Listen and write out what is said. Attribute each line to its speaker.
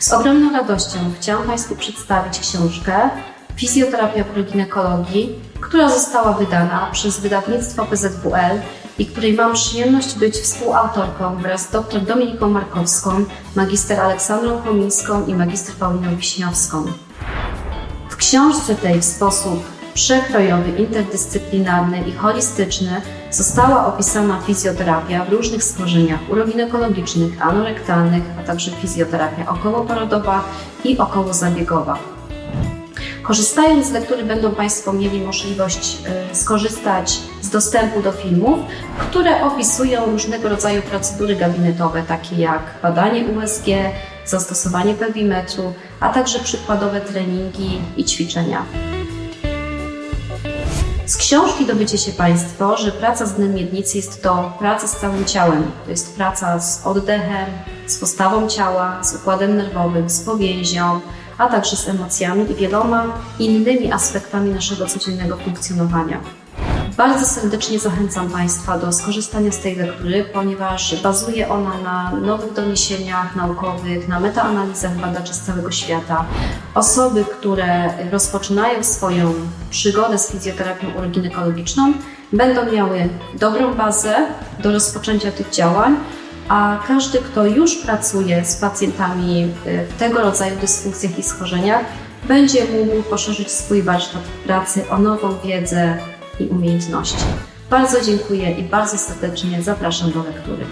Speaker 1: Z ogromną radością chciałam Państwu przedstawić książkę Fizjoterapia proginekologii, która została wydana przez wydawnictwo PZWL i której mam przyjemność być współautorką wraz z dr Dominiką Markowską, magister Aleksandrą Chomińską i magister Pauliną Wiśniowską. W książce tej w sposób przekrojowy, interdyscyplinarny i holistyczny została opisana fizjoterapia w różnych schorzeniach uroginekologicznych, anorektalnych, a także fizjoterapia okołoporodowa i okołozabiegowa. Korzystając z lektury będą Państwo mieli możliwość y, skorzystać z dostępu do filmów, które opisują różnego rodzaju procedury gabinetowe, takie jak badanie USG, zastosowanie pewimetru, a także przykładowe treningi i ćwiczenia. Z książki dowiecie się Państwo, że praca z dnem miednicy jest to praca z całym ciałem. To jest praca z oddechem, z postawą ciała, z układem nerwowym, z powięzią, a także z emocjami i wieloma innymi aspektami naszego codziennego funkcjonowania. Bardzo serdecznie zachęcam Państwa do skorzystania z tej lektury, ponieważ bazuje ona na nowych doniesieniach naukowych, na metaanalizach badaczy z całego świata. Osoby, które rozpoczynają swoją przygodę z fizjoterapią uroginekologiczną, będą miały dobrą bazę do rozpoczęcia tych działań, a każdy, kto już pracuje z pacjentami y, w tego rodzaju dysfunkcjach i schorzeniach, będzie mógł poszerzyć swój warsztat pracy o nową wiedzę i umiejętności. Bardzo dziękuję i bardzo serdecznie zapraszam do lektury.